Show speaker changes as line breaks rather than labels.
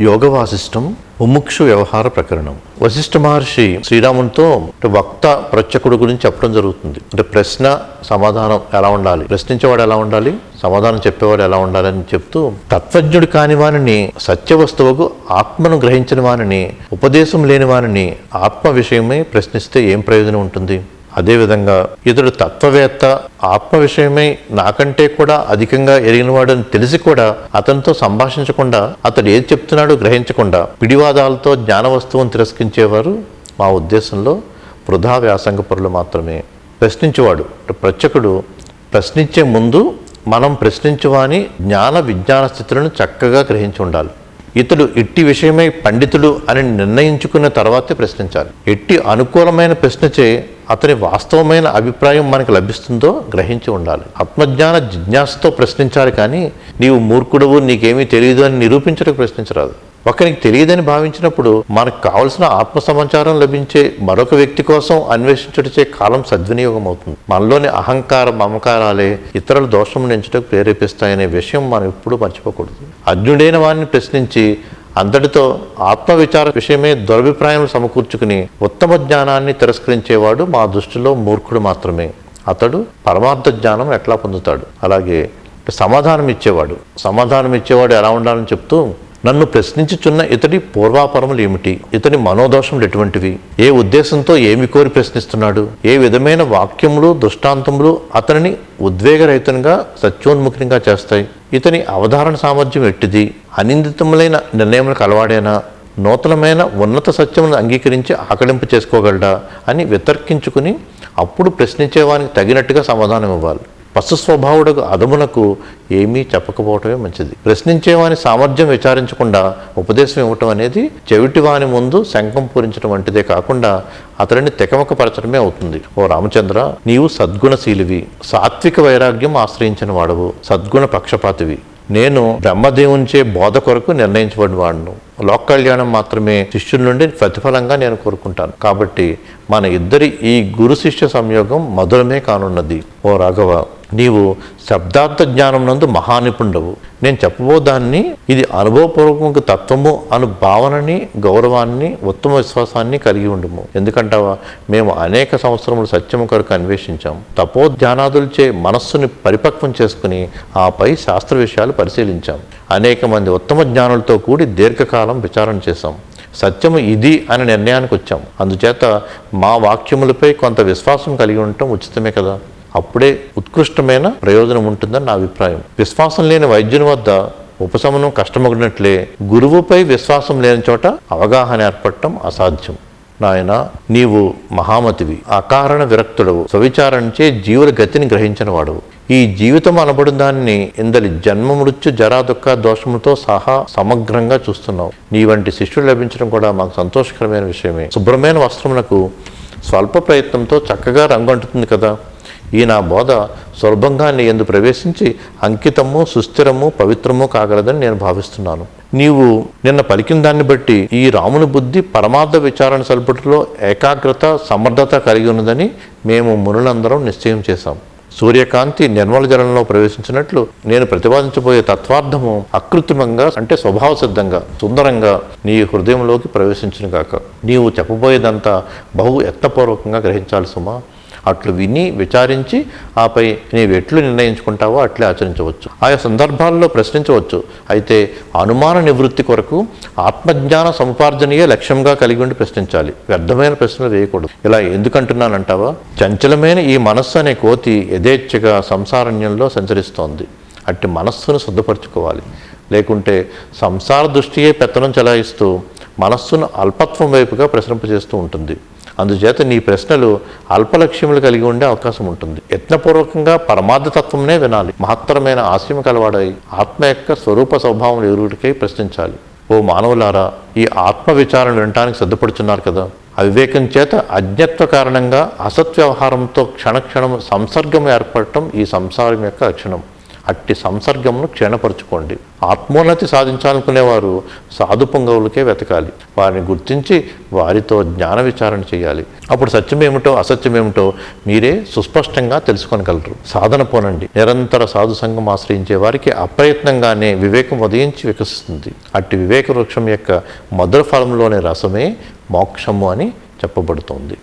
యోగ వాసిష్టం ముముక్షు వ్యవహార ప్రకరణం. వశిష్ఠ మహర్షి శ్రీరామునితో వక్త ప్రత్యకుడు గురించి చెప్పడం జరుగుతుంది. అంటే ప్రశ్న సమాధానం ఎలా ఉండాలి? ప్రశ్నించేవాడు ఎలా ఉండాలి? సమాధానం చెప్పేవాడు ఎలా ఉండాలి అని చెప్తూ తత్వజ్ఞుడు కాని వానిని సత్య వస్తువుకు ఆత్మను గ్రహించిన వానిని ఉపదేశం లేని వానిని ఆత్మ విషయమై ప్రశ్నిస్తే ఏం ప్రయోజనం ఉంటుంది? అదేవిధంగా ఇతడు తత్వవేత్త ఆత్మ విషయమై నాకంటే కూడా అధికంగా ఎరిగినవాడని తెలిసి కూడా అతనితో సంభాషించకుండా అతడు ఏది చెప్తున్నాడో గ్రహించకుండా పిడివాదాలతో జ్ఞాన వస్తువును తిరస్కరించేవారు మా ఉద్దేశంలో వృధా వ్యాసంగ పరులు మాత్రమే. ప్రశ్నించేవాడు ప్రత్యకుడు ప్రశ్నించే ముందు మనం ప్రశ్నించువాని జ్ఞాన విజ్ఞాన స్థితులను చక్కగా గ్రహించి ఉండాలి. ఇతడు ఎట్టి విషయమై పండితుడు అని నిర్ణయించుకున్న తర్వాతే ప్రశ్నించాలి. ఎట్టి అనుకూలమైన ప్రశ్నచే అతని వాస్తవమైన అభిప్రాయం మనకు లభిస్తుందో గ్రహించి ఉండాలి. ఆత్మజ్ఞాన జిజ్ఞాసతో ప్రశ్నించాలి కానీ నీవు మూర్ఖుడవు నీకేమీ తెలియదు అని నిరూపించడానికి ప్రశ్నించరాదు. ఒకరికి తెలియదని భావించినప్పుడు మనకు కావలసిన ఆత్మ సమాచారం లభించే మరొక వ్యక్తి కోసం అన్వేషించుటచే కాలం సద్వినియోగం అవుతుంది మనలోని అహంకార మమకారాలే ఇతరుల దోషం నుంచుటకు ప్రేరేపిస్తాయనే విషయం మనం ఎప్పుడూ మర్చిపోకూడదు. అజ్ఞుడైన వారిని ప్రశ్నించి అంతటితో ఆత్మవిచార విషయమే దురభిప్రాయం సమకూర్చుకుని ఉత్తమ జ్ఞానాన్ని తిరస్కరించేవాడు మా దృష్టిలో మూర్ఖుడు మాత్రమే. అతడు పరమార్థ జ్ఞానం ఎట్లా పొందుతాడు? అలాగే సమాధానం ఇచ్చేవాడు సమాధానం ఇచ్చేవాడు ఎలా ఉండాలని చెప్తూ నన్ను ప్రశ్నించుచున్న ఇతడి పూర్వాపరములు ఏమిటి? ఇతని మనోదోషములు ఎటువంటివి? ఏ ఉద్దేశంతో ఏమి కోరి ప్రశ్నిస్తున్నాడు? ఏ విధమైన వాక్యములు దృష్టాంతములు అతనిని ఉద్వేగరహితంగా సత్యోన్ముఖంగా చేస్తాయి? ఇతని అవధారణ సామర్థ్యం ఎట్టిది? అనిందితములైన నిర్ణయములకు అలవాడేనా? నూతనమైన ఉన్నత సత్యమును అంగీకరించి ఆకలింపు చేసుకోగలడా అని వితర్కించుకుని అప్పుడు ప్రశ్నించేవానికి తగినట్టుగా సమాధానం ఇవ్వాలి పశు స్వభావుడకు అదమునకు ఏమీ చెప్పకపోవటమే మంచిది. ప్రశ్నించేవాని సామర్థ్యం విచారించకుండా ఉపదేశం ఇవ్వటం అనేది చెవిటివాని ముందు శంఖం పూరించడం వంటిదే కాకుండా అతడిని తెకమకపరచడమే అవుతుంది. ఓ రామచంద్ర నీవు సద్గుణశీలివి సాత్విక వైరాగ్యం ఆశ్రయించిన వాడవు సద్గుణ పక్షపాతివి. నేను బ్రహ్మదేవునిచే బోధ కొరకు నిర్ణయించబడిన వాడును లోక కళ్యాణం మాత్రమే శిష్యుల నుండి ప్రతిఫలంగా నేను కోరుకుంటాను. కాబట్టి మన ఇద్దరి ఈ గురు శిష్య సంయోగం మధురమే కానున్నది. ఓ రాఘవ నీవు శబ్దార్థ జ్ఞానం నందు మహానిపుండవు నేను చెప్పబోదాన్ని ఇది అనుభవపూర్వక తత్వము అను భావనని గౌరవాన్ని ఉత్తమ విశ్వాసాన్ని కలిగి ఉండము. ఎందుకంటావా? మేము అనేక సంవత్సరములు సత్యము కొరకు అన్వేషించాం తపోధ్యానాదులచే మనస్సుని పరిపక్వం చేసుకుని ఆపై శాస్త్ర విషయాలు పరిశీలించాం అనేక మంది ఉత్తమ జ్ఞానులతో కూడి దీర్ఘకాలం విచారణ చేశాం సత్యము ఇది అనే నిర్ణయానికి వచ్చాం అందుచేత మా వాక్యములపై కొంత విశ్వాసం కలిగి ఉండటం ఉచితమే కదా? అప్పుడే ఉత్కృష్టమైన ప్రయోజనం ఉంటుందని నా అభిప్రాయం. విశ్వాసం లేని వైద్యుని వద్ద ఉపశమనం కష్టమగినట్లే గురువుపై విశ్వాసం లేని చోట అవగాహన ఏర్పడటం అసాధ్యం. నాయన నీవు మహామతివి. అకారణ విరక్తుడవు. స్వవిచారణచే జీవుల గతిని గ్రహించిన వాడవు ఈ జీవితం అనబడిన దాన్ని ఇందలి జన్మ మృత్యు జరా దుఃఖ సహా సమగ్రంగా చూస్తున్నావు. నీ వంటి శిష్యుడు లభించడం కూడా మాకు సంతోషకరమైన విషయమే. శుభ్రమైన వస్త్రమునకు స్వల్ప ప్రయత్నంతో చక్కగా రంగు అంటుతుంది కదా. ఈ నా బోధ సులభంగా నీ ఎందు ప్రవేశించి అంకితము సుస్థిరము పవిత్రము కాగలదని నేను భావిస్తున్నాను. నీవు నిన్న పలికిన దాన్ని బట్టి ఈ రాముని బుద్ధి పరమార్థ విచారణ సల్పటిలో ఏకాగ్రత సమర్థత కలిగి ఉన్నదని మేము మునులందరం నిశ్చయం చేశాం. సూర్యకాంతి నిర్మల జలంలో ప్రవేశించినట్లు నేను ప్రతిపాదించబోయే తత్వార్థము అకృత్రిమంగా అంటే స్వభావ సిద్ధంగా సుందరంగా నీ హృదయంలోకి ప్రవేశించిన కాక నీవు చెప్పబోయేదంతా బహు యత్నపూర్వకంగా గ్రహించాలి సుమా. అట్లు విని విచారించి ఆపై నీవు ఎట్లు నిర్ణయించుకుంటావో అట్లే ఆచరించవచ్చు. ఆయా సందర్భాల్లో ప్రశ్నించవచ్చు. అయితే అనుమాన నివృత్తి కొరకు ఆత్మజ్ఞాన సముపార్జనయే లక్ష్యంగా కలిగి ఉండి ప్రశ్నించాలి. వ్యర్థమైన ప్రశ్నలు వేయకూడదు. ఇలా ఎందుకంటున్నానంటావా? చంచలమైన ఈ మనస్సు అనే కోతి యథేచ్ఛగా సంసారణ్యంలో సంచరిస్తోంది. అట్టి మనస్సును శుద్ధపరచుకోవాలి. లేకుంటే సంసార దృష్టియే పెత్తనం చెలాయిస్తూ మనస్సును అల్పత్వం వైపుగా ప్రసరింపజేస్తూ ఉంటుంది. అందుచేత నీ ప్రశ్నలు అల్పలక్ష్యములు కలిగి ఉండే అవకాశం ఉంటుంది. యత్నపూర్వకంగా పరమార్థతత్వంనే వినాలి. మహత్తరమైన ఆశయం కలవాడై ఆత్మ యొక్క స్వరూప స్వభావం ఎరుగుడికై ప్రశ్నించాలి. ఓ మానవులారా ఈ ఆత్మ విచారణ వినటానికి సిద్ధపడుచున్నారు కదా? అవివేకం చేత అజ్ఞత్వ కారణంగా అసత్వ్యవహారంతో క్షణక్షణం సంసర్గం ఏర్పడటం ఈ సంసారం యొక్క లక్షణం. అట్టి సంసర్గమును క్షీణపరచుకోండి. ఆత్మోన్నతి సాధించాలనుకునేవారు సాధు పొంగవులకే వెతకాలి. వారిని గుర్తించి వారితో జ్ఞాన విచారణ చేయాలి. అప్పుడు సత్యమేమిటో అసత్యమేమిటో మీరే సుస్పష్టంగా తెలుసుకోగలరు సాధన పోనండి. నిరంతర సాధు సంఘం ఆశ్రయించే వారికి అప్రయత్నంగానే వివేకం ఉదయించి వికసిస్తుంది. అట్టి వివేక వృక్షం యొక్క మధుర ఫలంలోని రసమే మోక్షము అని చెప్పబడుతోంది.